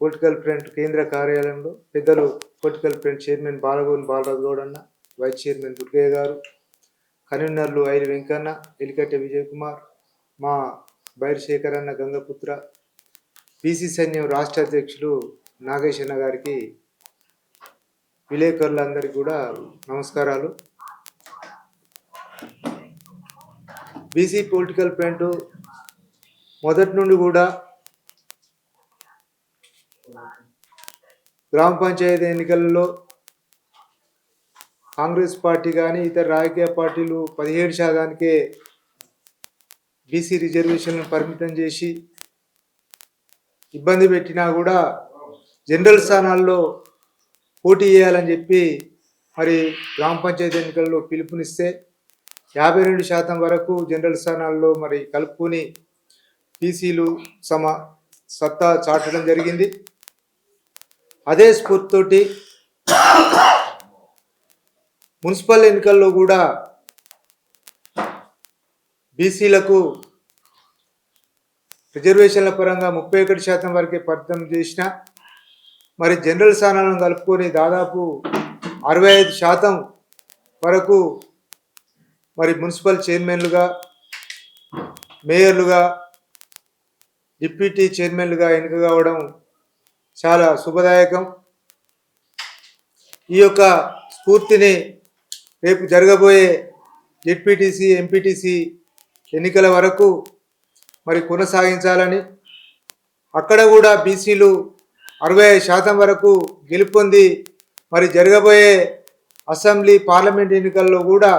Political front కేంద్ర కార్యాలయంలో పెద్దలు political front chairman Balagoni Balaraju Goud అన్న వైస్ చైర్మన్ దుర్గయ్య గారు కన్వీనర్లు ఐరి వెంకన్న ఎలికట్టె విజయ్ కుమార్ మా బైర్ శేఖర్ అన్న గంగపుత్ర బీసీ సైన్యం రాష్ట్ర అధ్యక్షులు నాగేష్ అన్న గారికి విలేకరులందరికీ కూడా నమస్కారాలు. బీసీ పొలిటికల్ ఫ్రంట్ మొదటి నుండి కూడా గ్రామ పంచాయతీ ఎన్నికల్లో కాంగ్రెస్ పార్టీ కానీ ఇతర రాజకీయ పార్టీలు పదిహేడు శాతానికే బీసీ రిజర్వేషన్లను పరిమితం చేసి ఇబ్బంది పెట్టినా కూడా జనరల్ స్థానాల్లో పోటీ చేయాలని చెప్పి మరి గ్రామ పంచాయతీ ఎన్నికల్లో పిలుపునిస్తే యాభై రెండు శాతం వరకు జనరల్ స్థానాల్లో మరి కలుపుకొని బీసీలు సమ సత్తా చాటడం జరిగింది. అదే స్ఫూర్తితోటి మున్సిపల్ ఎన్నికల్లో కూడా బీసీలకు రిజర్వేషన్ల పరంగా ముప్పై ఒకటి శాతం వరకే పరితం చేసిన మరి జనరల్ స్థానాలను కలుపుకొని దాదాపు అరవై ఐదు శాతం వరకు మరి మున్సిపల్ చైర్మన్లుగా మేయర్లుగా డిప్యూటీ చైర్మన్లుగా ఎన్నిక కావడం చాలా శుభదాయకం. ఈ యొక్క స్ఫూర్తిని రేపు జరగబోయే జెడ్పీటీసీ ఎంపీటీసీ ఎన్నికల వరకు మరి కొనసాగించాలని అక్కడ కూడా బీసీలు అరవై ఐదు శాతం వరకు గెలుపొంది మరి జరగబోయే అసెంబ్లీ పార్లమెంట్ ఎన్నికల్లో కూడా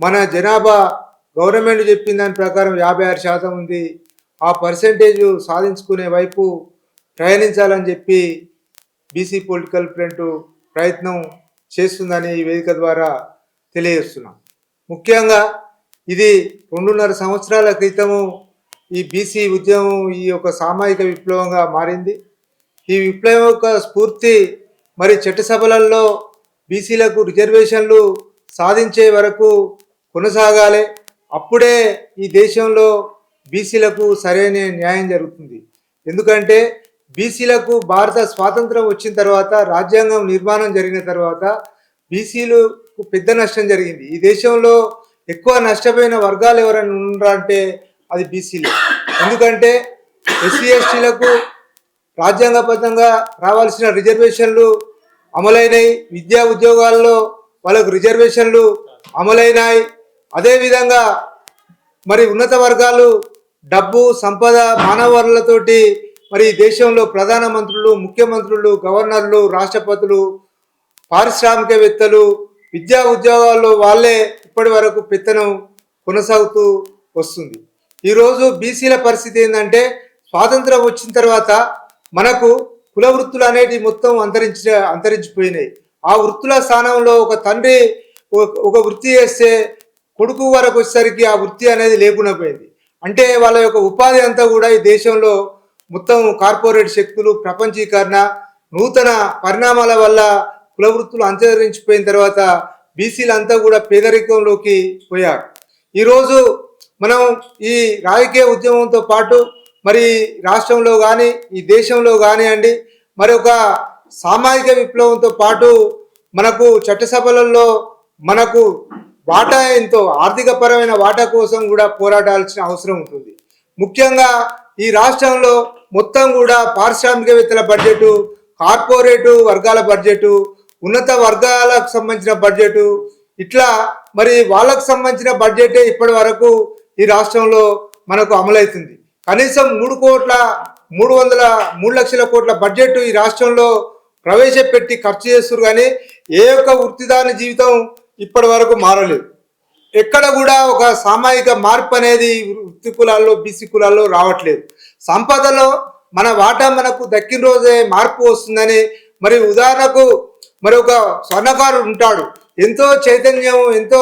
మన జనాభా గవర్నమెంట్ చెప్పిన దాని ప్రకారం యాభై ఆరు శాతం ఉంది. ఆ పర్సంటేజ్ సాధించుకునే వైపు ప్రయాణించాలని చెప్పి బీసీ పొలిటికల్ ఫ్రంట్ ప్రయత్నం చేస్తుందని ఈ వేదిక ద్వారా తెలియజేస్తున్నాం. ముఖ్యంగా ఇది రెండున్నర సంవత్సరాల క్రితము ఈ బీసీ ఉద్యమం ఈ యొక్క సామాజిక విప్లవంగా మారింది. ఈ విప్లవం యొక్క స్ఫూర్తి మరి చట్టసభలలో బీసీలకు రిజర్వేషన్లు సాధించే వరకు కొనసాగాలి. అప్పుడే ఈ దేశంలో బీసీలకు సరైన న్యాయం జరుగుతుంది. ఎందుకంటే బీసీలకు భారత స్వాతంత్రం వచ్చిన తర్వాత రాజ్యాంగం నిర్మాణం జరిగిన తర్వాత బీసీలకు పెద్ద నష్టం జరిగింది. ఈ దేశంలో ఎక్కువ నష్టపోయిన వర్గాలు ఎవరైనా ఉన్నారా అంటే అది బీసీలు. ఎందుకంటే ఎస్సీ ఎస్టీలకు రాజ్యాంగబద్ధంగా రావాల్సిన రిజర్వేషన్లు అమలైనాయి. విద్యా ఉద్యోగాల్లో వాళ్ళకు రిజర్వేషన్లు అమలైనాయి. అదేవిధంగా మరి ఉన్నత వర్గాలు డబ్బు సంపద మానవ వనరులతోటి మరి ఈ దేశంలో ప్రధానమంత్రులు ముఖ్యమంత్రులు గవర్నర్లు రాష్ట్రపతులు పారిశ్రామికవేత్తలు విద్యా ఉద్యోగాల్లో వాళ్ళే ఇప్పటి వరకు పెత్తనం కొనసాగుతూ వస్తుంది. ఈరోజు బీసీల పరిస్థితి ఏంటంటే స్వాతంత్రం వచ్చిన తర్వాత మనకు కుల వృత్తులు అనేటివి మొత్తం అంతరించి అంతరించిపోయినాయి. ఆ వృత్తుల స్థానంలో ఒక తండ్రి ఒక- ఒక వృత్తి చేస్తే కొడుకు వరకు వచ్చేసరికి ఆ వృత్తి అనేది లేకుండా పోయింది. అంటే వాళ్ళ యొక్క ఉపాధి అంతా కూడా ఈ దేశంలో మొత్తం కార్పొరేట్ శక్తులు ప్రపంచీకరణ నూతన పరిణామాల వల్ల కులవృత్తులు అంతరించిపోయిన తర్వాత బీసీలు అంతా కూడా పేదరికంలోకి పోయారు. ఈరోజు మనం ఈ రాజకీయ ఉద్యమంతో పాటు మరి రాష్ట్రంలో కానీ ఈ దేశంలో కానివ్వండి మరి ఒక సామాజిక విప్లవంతో పాటు మనకు చట్టసభలలో మనకు వాటా ఎంతో ఆర్థిక పరమైన వాటా కోసం కూడా పోరాడాల్సిన అవసరం ఉంటుంది. ముఖ్యంగా ఈ రాష్ట్రంలో మొత్తం కూడా పారిశ్రామికవేత్తల బడ్జెటు కార్పొరేటు వర్గాల బడ్జెటు ఉన్నత వర్గాలకు సంబంధించిన బడ్జెట్ ఇట్లా మరి వాళ్ళకు సంబంధించిన బడ్జెటే ఇప్పటి వరకు ఈ రాష్ట్రంలో మనకు అమలవుతుంది. కనీసం మూడు కోట్ల మూడు వందల మూడు లక్షల కోట్ల బడ్జెట్ ఈ రాష్ట్రంలో ప్రవేశపెట్టి ఖర్చు చేస్తారు కానీ ఏ ఒక్క వృత్తిదాని జీవితం ఇప్పటి వరకు మారలేదు. ఎక్కడ కూడా ఒక సామాజిక మార్పు అనేది వృత్తి కులాల్లో బీసీ కులాల్లో రావట్లేదు. సంపదలో మన వాటా మనకు దక్కిన రోజే మార్పు వస్తుందని మరి ఉదాహరణకు మరి ఒక స్వర్ణకారుడు ఉంటాడు. ఎంతో చైతన్యం ఎంతో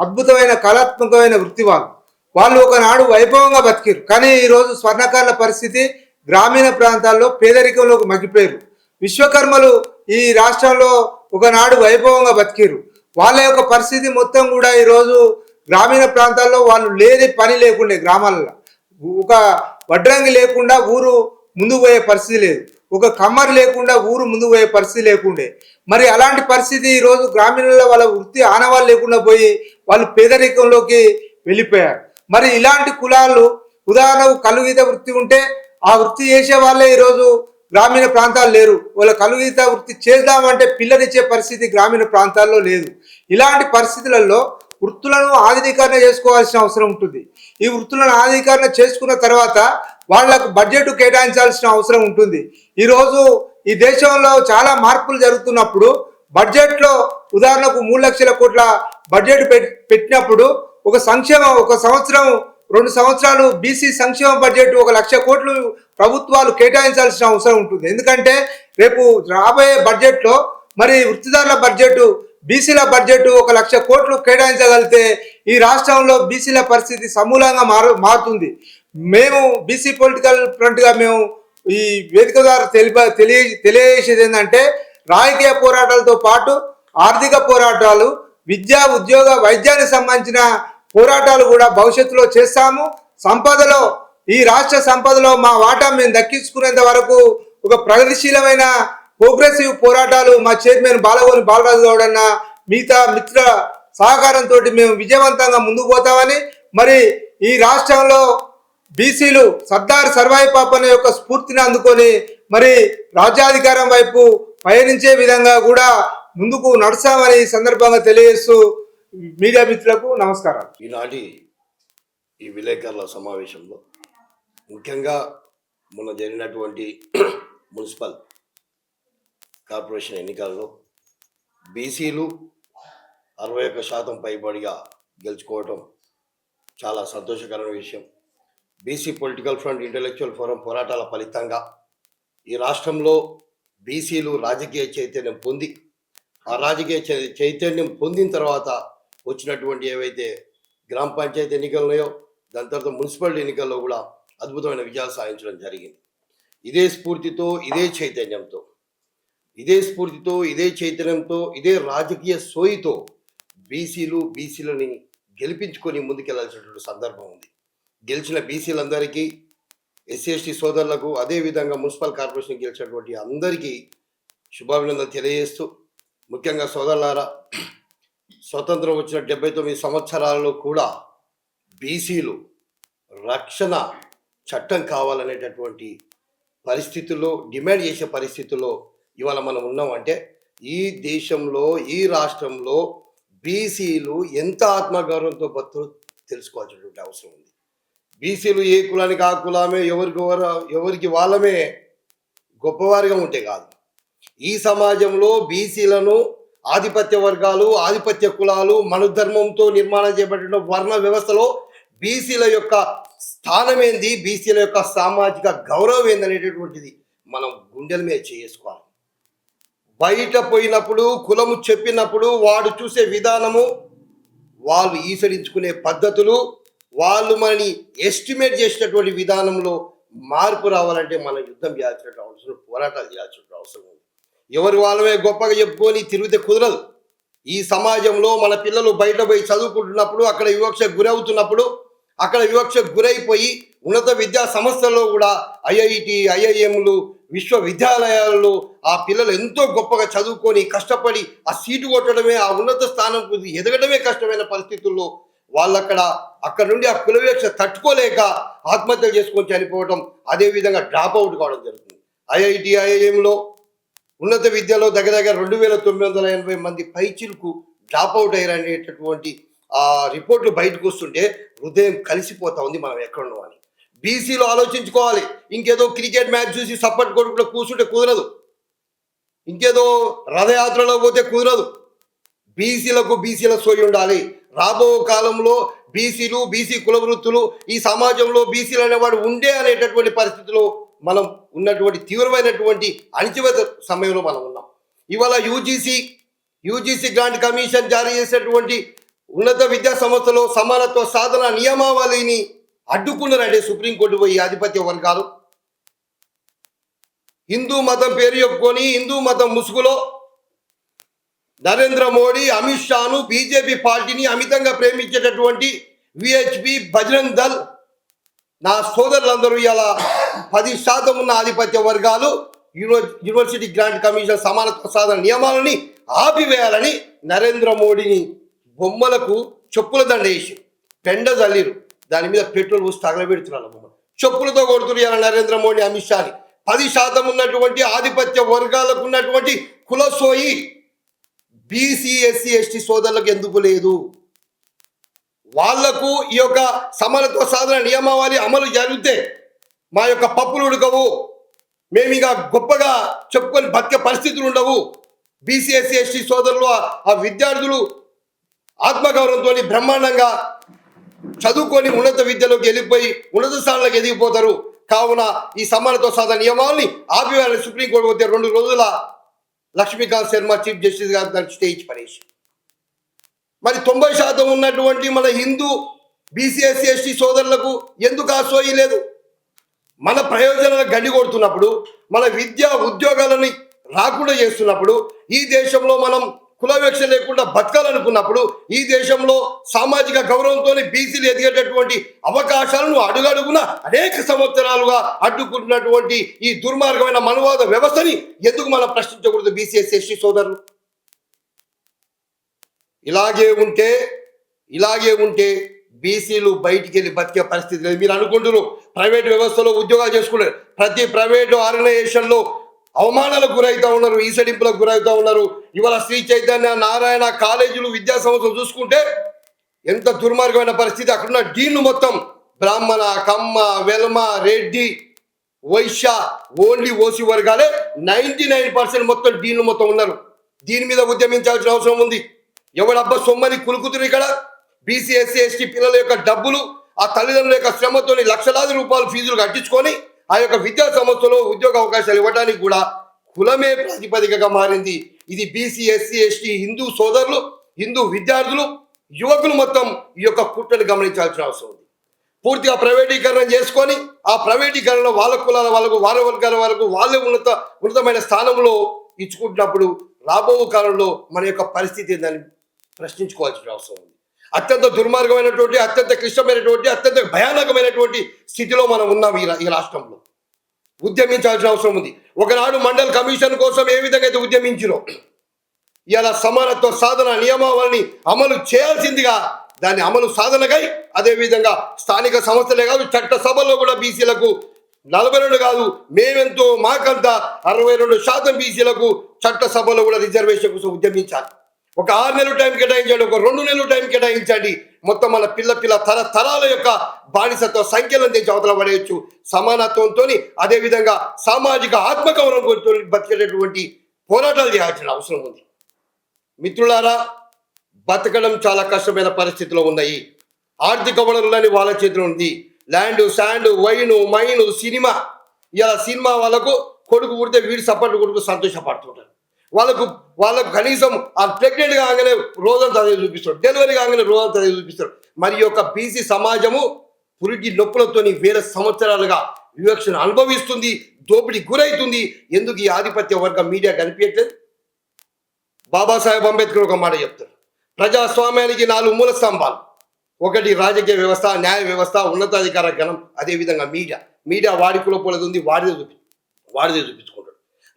అద్భుతమైన కళాత్మకమైన వృత్తి వాళ్ళు వాళ్ళు ఒకనాడు వైభవంగా బతికారు. కానీ ఈరోజు స్వర్ణకారుల పరిస్థితి గ్రామీణ ప్రాంతాల్లో పేదరికంలోకి మగ్గిపోయారు. విశ్వకర్మలు ఈ రాష్ట్రంలో ఒకనాడు వైభవంగా బతికారు. వాళ్ళ యొక్క పరిస్థితి మొత్తం కూడా ఈరోజు గ్రామీణ ప్రాంతాల్లో వాళ్ళు లేని పని లేకుండే గ్రామాలలో. ఒక వడ్రంగి లేకుండా ఊరు ముందు పోయే పరిస్థితి లేదు. ఒక కమ్మర్ లేకుండా ఊరు ముందు పోయే పరిస్థితి లేకుండే. మరి అలాంటి పరిస్థితి ఈరోజు గ్రామీణుల వాళ్ళ వృత్తి ఆనవాళ్ళు లేకుండా పోయి వాళ్ళు పేదరికంలోకి వెళ్ళిపోయారు. మరి ఇలాంటి కులాలు ఉదాహరణకు కలుగీత వృత్తి ఉంటే ఆ వృత్తి చేసే వాళ్ళే ఈరోజు గ్రామీణ ప్రాంతాలు లేరు. వాళ్ళ కలుగీత వృత్తి చేద్దామంటే పిల్లనిచ్చే పరిస్థితి గ్రామీణ ప్రాంతాల్లో లేదు. ఇలాంటి పరిస్థితులలో వృత్తులను ఆధునీకరణ చేసుకోవాల్సిన అవసరం ఉంటుంది. ఈ వృత్తులను ఆధునీకరణ చేసుకున్న తర్వాత వాళ్ళకు బడ్జెట్ కేటాయించాల్సిన అవసరం ఉంటుంది. ఈరోజు ఈ దేశంలో చాలా మార్పులు జరుగుతున్నప్పుడు బడ్జెట్లో ఉదాహరణకు మూడు లక్షల కోట్ల బడ్జెట్ పెట్టినప్పుడు ఒక సంక్షేమం ఒక సంవత్సరం రెండు సంవత్సరాలు బీసీ సంక్షేమ బడ్జెట్ ఒక లక్ష కోట్లు ప్రభుత్వాలు కేటాయించాల్సిన అవసరం ఉంటుంది. ఎందుకంటే రేపు రాబోయే బడ్జెట్లో మరి వృత్తిదారుల బడ్జెట్ బీసీల బడ్జెట్ ఒక లక్ష కోట్లు కేటాయించగలిగితే ఈ రాష్ట్రంలో బీసీల పరిస్థితి సమూలంగా మారు మారుతుంది. మేము బీసీ పొలిటికల్ ఫ్రంట్గా మేము ఈ వేదిక ద్వారా తెలిప తెలియ తెలియజేసేది ఏంటంటే రాజకీయ పోరాటాలతో పాటు ఆర్థిక పోరాటాలు విద్యా ఉద్యోగ వైద్యానికి సంబంధించిన పోరాటాలు కూడా భవిష్యత్తులో చేస్తాము. సంపదలో ఈ రాష్ట్ర సంపదలో మా వాటా మేము దక్కించుకునేంత వరకు ఒక ప్రగతిశీలమైన ప్రోగ్రెసివ్ పోరాటాలు మా చైర్మన్ బాలగోని బాలరాజు గౌడ్ అన్న మిగతా మిత్ర సహకారంతో మేము విజయవంతంగా ముందుకు పోతామని మరి ఈ రాష్ట్రంలో బీసీలు సర్దార్ సర్వాయి పాపన్న యొక్క స్ఫూర్తిని అందుకొని మరి రాజ్యాధికారం వైపు పయనించే విధంగా కూడా ముందుకు నడుస్తామని ఈ సందర్భంగా తెలియజేస్తూ మీడియా మిత్రులకు నమస్కారం ఈనాటి ఈ విలేకరుల సమావేశంలో ముఖ్యంగా మొన్న జరిగినటువంటి మున్సిపల్ కార్పొరేషన్ ఎన్నికల్లో బీసీలు అరవై ఒక్క శాతం పైబడిగా గెలుచుకోవటం చాలా సంతోషకరమైన విషయం. BC political front intellectual forum పోరాటాల ఫలితంగా ఈ రాష్ట్రంలో బీసీలు రాజకీయ చైతన్యం పొంది ఆ రాజకీయ చై- చైతన్యం పొందిన తర్వాత వచ్చినటువంటి ఏవైతే గ్రామ పంచాయతీ ఎన్నికలు ఉన్నాయో దాని తర్వాత మున్సిపల్ ఎన్నికల్లో కూడా అద్భుతమైన విజయాలు సాధించడం జరిగింది. ఇదే స్ఫూర్తితో ఇదే చైతన్యంతో ఇదే స్ఫూర్తితో ఇదే చైతన్యంతో ఇదే రాజకీయ సోయితో బీసీలు బీసీలని గెలిపించుకొని ముందుకెళ్ళాల్సినటువంటి సందర్భం ఉంది. గెలిచిన బీసీలందరికీ ఎస్సీ ఎస్టీ సోదరులకు అదేవిధంగా మున్సిపల్ కార్పొరేషన్ గెలిచినటువంటి అందరికీ శుభాభినందనలు తెలియజేస్తూ ముఖ్యంగా సోదరులారా స్వతంత్రం వచ్చిన డెబ్బై తొమ్మిది సంవత్సరాలలో కూడా బీసీలు రక్షణ చట్టం కావాలనేటటువంటి పరిస్థితుల్లో డిమాండ్ చేసే పరిస్థితుల్లో ఇవాళ మనం ఉన్నామంటే ఈ దేశంలో ఈ రాష్ట్రంలో బీసీలు ఎంత ఆత్మగౌరవంతో బతుకు తెలుసుకోవాల్సినటువంటి అవసరం ఉంది. బీసీలు ఏ కులానికి ఆ కులమే ఎవరికి ఎవరు ఎవరికి వాళ్ళమే గొప్పవారిగా ఉంటే కాదు. ఈ సమాజంలో బీసీలను ఆధిపత్య వర్గాలు ఆధిపత్య కులాలు మనుధర్మంతో నిర్మాణం చేపట్టిన వర్ణ వ్యవస్థలో బీసీల యొక్క స్థానం ఏంది బీసీల యొక్క సామాజిక గౌరవం ఏందనేటటువంటిది మనం గుండెల మీద చేసుకోవాలి. బయట పోయినప్పుడు కులము చెప్పినప్పుడు వాడు చూసే విధానము వాళ్ళు ఈసడించుకునే పద్ధతులు వాళ్ళు మనని ఎస్టిమేట్ చేసినటువంటి విధానంలో మార్పు రావాలంటే మనం యుద్ధం చేయాల్సిన అవసరం పోరాటాలు చేయాల్సిన అవసరం ఉంది. ఎవరు వాళ్ళమే గొప్పగా చెప్పుకొని తిరిగితే కుదరదు. ఈ సమాజంలో మన పిల్లలు బయట పోయి చదువుకుంటున్నప్పుడు అక్కడ వివక్షకు గురవుతున్నప్పుడు అక్కడ వివక్షకు గురైపోయి ఉన్నత విద్యా సంస్థల్లో కూడా ఐఐటి ఐఐఎంలు విశ్వవిద్యాలయాలలో ఆ పిల్లలు ఎంతో గొప్పగా చదువుకొని కష్టపడి ఆ సీటు కొట్టడమే ఆ ఉన్నత స్థానం ఎదగడమే కష్టమైన పరిస్థితుల్లో వాళ్ళక్కడ అక్కడ నుండి ఆ కులవేక్ష తట్టుకోలేక ఆత్మహత్య చేసుకొని చనిపోవడం అదేవిధంగా డ్రాప్ అవుట్ కావడం జరుగుతుంది. ఐఐటి ఐఐఎంలో ఉన్నత విద్యలో దగ్గర దగ్గర రెండు వేల తొమ్మిది వందల ఎనభై మంది పైచిలకు డ్రాప్ అవుట్ అయ్యారనేటటువంటి ఆ రిపోర్ట్లు బయటకు వస్తుంటే హృదయం కలిసిపోతా ఉంది మనం ఎక్కడ ఉన్నాం బీసీలో ఆలోచించుకోవాలి. ఇంకేదో క్రికెట్ మ్యాచ్ చూసి సపోర్ట్ కొడుకుంటూ కూర్చుంటే కుదరదు. ఇంకేదో రథయాత్రలో పోతే కుదరదు. బీసీలకు బీసీల సోయి ఉండాలి. రాబో కాలంలో బీసీలు బీసీ కుల వృత్తులు ఈ సమాజంలో బీసీలు అనేవాడు ఉండే అనేటటువంటి పరిస్థితిలో మనం ఉన్నటువంటి తీవ్రమైనటువంటి అణచివేత సమయంలో మనం ఉన్నాం. ఇవాళ యూజీసీ యూజీసీ గ్రాంట్ కమిషన్ జారీ చేసినటువంటి ఉన్నత విద్యా సంస్థలో సమానత్వ సాధన నియమావళిని అడ్డుకున్నారంటే సుప్రీంకోర్టు పోయి ఆధిపత్య వర్గాలు. హిందూ మతం పేరు చెప్పుకొని హిందూ మతం ముసుగులో నరేంద్ర మోడీ అమిత్ షాను బీజేపీ పార్టీని అమితంగా ప్రేమించేటటువంటి విహెచ్పి బజరంగ్ దల్ నా సోదరులందరూ ఇలా పది శాతం ఉన్న ఆధిపత్య వర్గాలు యూనివర్ యూనివర్సిటీ గ్రాంట్ కమిషన్ సమానత్వ సాధన నియమాలని ఆపివేయాలని నరేంద్ర మోడీని బొమ్మలకు చెప్పుల దండ వేసి పెండ చల్లిరు దాని మీద పెట్రోల్ పోసి తగలబెడుతున్నారు బొమ్మలు చెప్పులతో కొడుతున్నారు నరేంద్ర మోడీ అమిత్ షాని పది శాతం ఉన్నటువంటి ఆధిపత్య వర్గాలకు ఉన్నటువంటి కులసోయి బీసీ ఎస్సీ ఎస్టీ సోదరులకు ఎందుకు లేదు? వాళ్ళకు ఈ యొక్క సమానత్వ సాధన నియమావళి అమలు జరిగితే మా యొక్క పప్పులు ఉడకవు. మేము ఇక గొప్పగా చెప్పుకొని బతికే పరిస్థితులు ఉండవు. బీసీఎస్సీ ఎస్టీ సోదరులు ఆ- ఆ విద్యార్థులు ఆత్మగౌరవంతో బ్రహ్మాండంగా చదువుకొని ఉన్నత విద్యలోకి వెళ్ళిపోయి ఉన్నత స్థానాలకు ఎదిగిపోతారు. కావున ఈ సమానత్వ సాధన నియమాల్ని ఆపివేయాలని సుప్రీంకోర్టు వచ్చే రెండు రోజుల లక్ష్మీకాంత్ శర్మ చీఫ్ జస్టిస్ గారు దానికి స్టేజ్ పడేసి. మరి తొంభై శాతం ఉన్నటువంటి మన హిందూ బీసీఎస్సీ ఎస్టీ సోదరులకు ఎందుకు ఆ సోయి లేదు? మన ప్రయోజనాలు గడ్డి కొడుతున్నప్పుడు మన విద్య ఉద్యోగాలని రాకుండా చేస్తున్నప్పుడు ఈ దేశంలో మనం కులవేక్ష లేకుండా బతకాలనుకున్నప్పుడు ఈ దేశంలో సామాజిక గౌరవంతో బీసీలు ఎదిగేటటువంటి అవకాశాలను అడుగడుగున అనేక సంవత్సరాలుగా అడ్డుకుంటున్నటువంటి ఈ దుర్మార్గమైన మనవాద వ్యవస్థని ఎందుకు మనం ప్రశ్నించకూడదు బీసీఎస్ ఎస్టీ సోదరులు? ఇలాగే ఉంటే ఇలాగే ఉంటే బీసీలు బయటికి వెళ్ళి బతికే పరిస్థితి లేదు. మీరు అనుకుంటున్నారు ప్రైవేట్ వ్యవస్థలో ఉద్యోగాలు చేసుకున్నారు ప్రతి ప్రైవేట్ ఆర్గనైజేషన్లో అవమానాలకు గురవుతా ఉన్నారు ఈసడింపులకు గురవుతా ఉన్నారు. ఇవాళ శ్రీ చైతన్య నారాయణ కాలేజీలు విద్యా సంస్థలు చూసుకుంటే ఎంత దుర్మార్గమైన పరిస్థితి. అక్కడున్న డీన్లు మొత్తం బ్రాహ్మణ కమ్మ వెల్మ రెడ్డి వైశ్య ఓన్లీ ఓసీ వర్గాలే నైంటీ నైన్ పర్సెంట్ మొత్తం డీన్లు మొత్తం ఉన్నారు. దీని మీద ఉద్యమించాల్సిన అవసరం ఉంది. ఎవడబ్బా సొమ్మని కులుకుతురు ఇక్కడ? బీసీ ఎస్సీ ఎస్టీ పిల్లల యొక్క డబ్బులు ఆ తల్లిదండ్రుల యొక్క శ్రమతోని లక్షలాది రూపాయలు ఫీజులు కట్టించుకొని ఆ యొక్క విద్యా సంస్థలో ఉద్యోగ అవకాశాలు ఇవ్వడానికి కూడా కులమే ప్రాతిపదికగా మారింది. ఇది బీసీ ఎస్సీ ఎస్టీ హిందూ సోదరులు హిందూ విద్యార్థులు యువకులు మొత్తం ఈ యొక్క కుట్రను గమనించాల్సిన అవసరం ఉంది. పూర్తిగా ప్రైవేటీకరణ చేసుకొని ఆ ప్రైవేటీకరణలో వాళ్ళ కులాల వాళ్ళకు వాళ్ళ వర్గాల వాళ్ళకు వాళ్ళే ఉన్నత ఉన్నతమైన స్థానంలో ఇచ్చుకుంటున్నప్పుడు రాబో కాలంలో మన యొక్క పరిస్థితి ఏందని ప్రశ్నించుకోవాల్సిన అవసరం ఉంది. అత్యంత దుర్మార్గమైనటువంటి అత్యంత క్లిష్టమైనటువంటి అత్యంత భయానకమైనటువంటి స్థితిలో మనం ఉన్నాం ఈ ఈ రాష్ట్రంలో. ఉద్యమించాల్సిన అవసరం ఉంది. ఒకనాడు మండల్ కమిషన్ కోసం ఏ విధంగా అయితే ఉద్యమించినో ఇలా సమానత్వ సాధన నియమావళిని అమలు చేయాల్సిందిగా దాని అమలు సాధనకై అదేవిధంగా స్థానిక సంస్థలే కాదు చట్ట సభల్లో కూడా బీసీలకు నలభై రెండు కాదు మేమెంతో మాకంత అరవై రెండు శాతం బీసీలకు చట్ట సభలో కూడా రిజర్వేషన్ కోసం ఉద్యమించాలి. ఒక ఆరు నెలలు టైం కేటాయించండి ఒక రెండు నెలలు టైం కేటాయించండి. మొత్తం మన పిల్ల పిల్ల తర తరాల యొక్క బానిసత్వ సంఖ్యలను తెచ్చి అవతల పడేయచ్చు. సమానత్వంతో అదేవిధంగా సామాజిక ఆత్మగౌరవంతో బతికేటటువంటి పోరాటాలు చేయాల్సిన అవసరం ఉంది. మిత్రులారా బతకడం చాలా కష్టమైన పరిస్థితిలో ఉన్నాయి. ఆర్థిక వనరులని వాళ్ళ చేతిలో ఉంది. Land sand wine mine cinema. ఇలా సినిమా వాళ్ళకు కొడుకు పుడితే వీడు సపోర్ట్ కొడుకు సంతోషపడుతుంటారు. వాళ్ళకు వాళ్ళకు కనీసం ఆ ప్రెగ్నెంట్ కాగానే రోజంతా అదే చూపిస్తాడు. డెలివరీ కాగానే రోజంతా అదే చూపిస్తాడు. మరి యొక్క బీసీ సమాజము పురిటి నొప్పులతోని వేల సంవత్సరాలుగా వివక్షను అనుభవిస్తుంది దోపిడీ గురవుతుంది ఎందుకు ఈ ఆధిపత్య వర్గం మీడియా కనిపించట్లేదు? బాబాసాహెబ్ అంబేద్కర్ ఒక మాట చెప్తారు ప్రజాస్వామ్యానికి నాలుగు మూల స్తంభాలు. ఒకటి రాజకీయ వ్యవస్థ న్యాయ వ్యవస్థ ఉన్నతాధికార గణం అదేవిధంగా మీడియా. మీడియా వాడి కులపోలేదు ఉంది వాడిదే చూపి వాడిదే చూపించు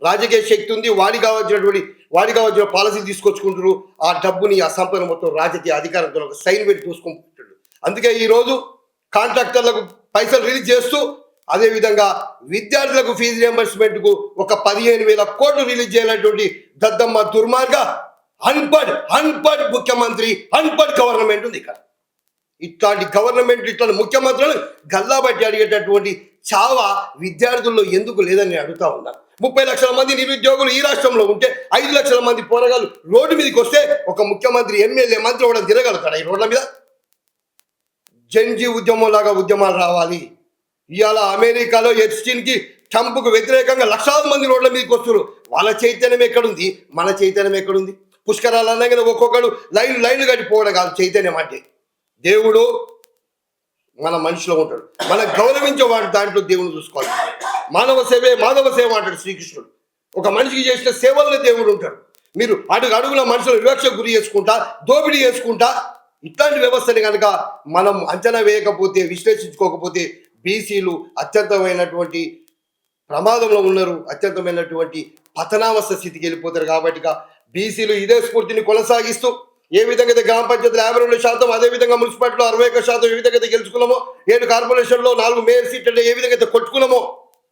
రాజకీయ శక్తి ఉంది వాడి కావాల్సినటువంటి వాడి కావాల్సిన పాలసీలు తీసుకొచ్చుకుంటారు ఆ డబ్బుని ఆ సంపద మొత్తం రాజకీయ అధికారంతో ఒక సైన్ పెట్టి చూసుకుంటాడు అందుకే ఈరోజు కాంట్రాక్టర్లకు పైసలు రిలీజ్ చేస్తూ అదేవిధంగా విద్యార్థులకు ఫీజు రియంబర్స్మెంట్కు ఒక పదిహేను వేల కోట్లు రిలీజ్ చేయాలన్నటువంటి దద్దమ్మ దుర్మార్గ అన్పడ్ అన్పడ్ ముఖ్యమంత్రి అన్పడ్ గవర్నమెంట్ ఉంది ఇక్కడ. ఇట్లాంటి గవర్నమెంట్ ఇట్లాంటి ముఖ్యమంత్రులు గల్లాబట్టి అడిగేటటువంటి చావ విద్యార్థుల్లో ఎందుకు లేదని నేను అడుగుతా ఉన్నాను ముప్పై లక్షల మంది నిరుద్యోగులు ఈ రాష్ట్రంలో ఉంటే ఐదు లక్షల మంది పోరగాళ్ళు రోడ్డు మీదకి వస్తే ఒక ముఖ్యమంత్రి ఎమ్మెల్యే మంత్రి కూడా తిరగలుగుతాడు ఈ రోడ్ల మీద. జంజీ ఉద్యమం లాగా ఉద్యమాలు రావాలి. ఇవాళ అమెరికాలో ఎప్స్టీన్కి ట్రంప్కు వ్యతిరేకంగా లక్షలాది మంది రోడ్ల మీదకి వస్తున్నారు. వాళ్ళ చైతన్యం ఎక్కడుంది? మన చైతన్యం ఎక్కడుంది? పుష్కరాలు అనగానే ఒక్కొక్కడు లైన్ లైన్లు కట్టిపోవడం కాదు చైతన్యం అంటే. దేవుడు మన మనిషిలో ఉంటాడు. మనం గౌరవించే వాడు దాంట్లో దేవుని చూసుకోవాలి. మానవ సేవే మాధవ సేవ అంటాడు శ్రీకృష్ణుడు. ఒక మనిషికి చేసిన సేవల్లో దేవుడు ఉంటాడు. మీరు అడుగు అడుగుల మనుషులు వివక్ష గురి చేసుకుంటా దోపిడీ చేసుకుంటా ఇట్లాంటి వ్యవస్థని కనుక మనం అంచనా వేయకపోతే విశ్లేషించుకోకపోతే బీసీలు అత్యంతమైనటువంటి ప్రమాదంలో ఉన్నారు అత్యంతమైనటువంటి పతనావస్థ స్థితికి వెళ్ళిపోతారు కాబట్టి బీసీలు ఇదే స్ఫూర్తిని కొనసాగిస్తూ ఏ విధంగా అయితే గ్రామ పంచాయతీలు యాభై రెండు శాతం అదే విధంగా మున్సిపాలిటీలో అరవై ఒక్క శాతం ఏ విధంగా అయితే గెలుచుకున్నామో ఏడు కార్పొరేషన్లో నాలుగు మేయర్ సీట్లు ఏ విధంగా అయితే కొట్టుకున్నామో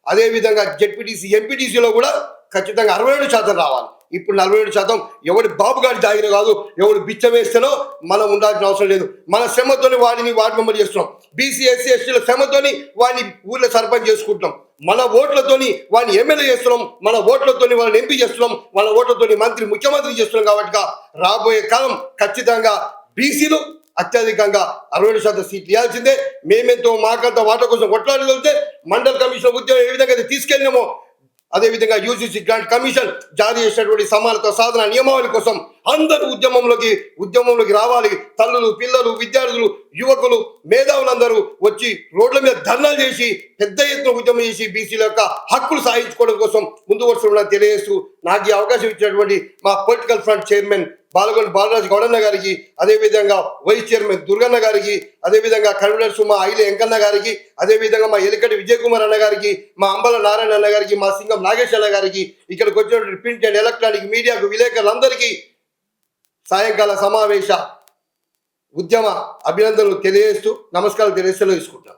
అదే విధంగా జెడ్పీటీసీ ఎంపీటీసీలో కూడా ఖచ్చితంగా అరవై ఏడు శాతం రావాలి. ఇప్పుడు నలభై ఏడు శాతం ఎవడి బాబు గారి జాగిర కాదు ఎవడు బిచ్చం వేస్తేనో మనం ఉండాల్సిన అవసరం లేదు. మన శ్రమతోని వాడిని వార్డు మెంబర్ చేస్తున్నాం. బీసీ ఎస్సీ ఎస్టీల శ్రమతోని వాడిని ఊర్లో సర్పంచ్ చేసుకుంటున్నాం. మన ఓట్లతోని వాళ్ళని ఎమ్మెల్యే చేస్తున్నాం మన ఓట్లతోని వాళ్ళని ఎంపీ చేస్తున్నాం మన ఓట్లతోని మంత్రి ముఖ్యమంత్రి చేస్తున్నాం కాబట్టి రాబోయే కాలం ఖచ్చితంగా బీసీలు అత్యధికంగా అరవై ఏడు శాతం సీట్లు ఇవ్వాల్సిందే. మేమెంతో మాకంత వాటా కోసం కొట్లాడగలిగితే మండల కమిషన్ ఉద్యోగం ఏ విధంగా అయితే తీసుకెళ్ళినామో అదేవిధంగా యూజీసీ గ్రాంట్ కమిషన్ జారీ చేసినటువంటి సమానత సాధన నియమావళి కోసం అందరూ ఉద్యమంలోకి ఉద్యమంలోకి రావాలి. తల్లులు పిల్లలు విద్యార్థులు యువకులు మేధావులందరూ వచ్చి రోడ్ల మీద ధర్నాలు చేసి పెద్ద ఎత్తున ఉద్యమం చేసి బీసీల యొక్క హక్కులు సాధించుకోవడం కోసం ముందు వస్తున్నా తెలియజేస్తూ నాకు ఈ అవకాశం ఇచ్చినటువంటి మా political front chairman Balagonda Balaraju గౌడన్న గారికి అదేవిధంగా వైస్ చైర్మన్ దుర్గన్న గారికి అదేవిధంగా కన్వీనర్స్ మా ఐలే వెంకన్న గారికి అదేవిధంగా మా ఎలికటి విజయ్ కుమార్ అన్న గారికి మా అంబల నారాయణ అన్న గారికి మా సింగం నాగేష్ అన్న గారికి ఇక్కడికి వచ్చినటువంటి ప్రింట్ అండ్ ఎలక్ట్రానిక్ మీడియాకు విలేకరులందరికీ సాయంకాల సమావేశ ఉద్యమ అభినందనలు తెలియజేస్తూ నమస్కారాలు తెలియజేస్తూ తీసుకుంటాను